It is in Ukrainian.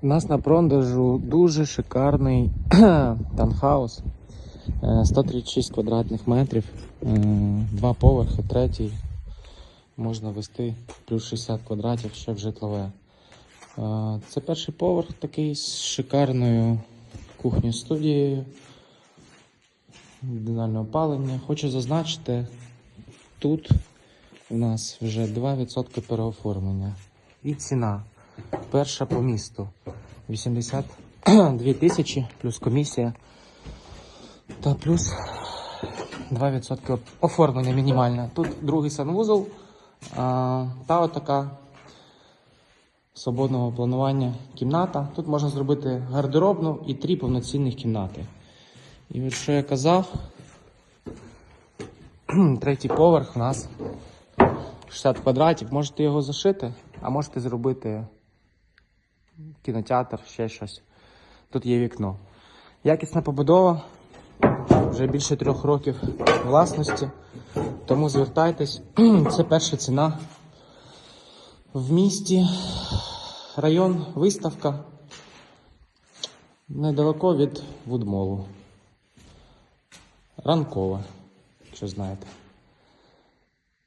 У нас на продажу дуже шикарний таунхаус. Е, 136 квадратних метрів, е, два поверхи, третій. Можна вести плюс 60 квадратів ще в житлове. Е, Це перший поверх такий з шикарною кухнею студією. Індивідуальне опалення. Хочу зазначити, тут у нас вже 2% переоформлення. І ціна. Перша по місту. 82 тисячі плюс комісія. Та плюс 2% оформлення мінімальне. Тут другий санвузол та отака свободного планування кімната. Тут можна зробити гардеробну і три повноцінних кімнати. І от що я казав, третій поверх у нас 60 квадратів. Можете його зашити, а можете зробити кінотеатр, ще щось. Тут є вікно. Якісна побудова, вже більше трьох років власності. Тому звертайтесь. Це перша ціна в місті. Район виставка. Недалеко від Вудмолу. Ранкова, якщо знаєте.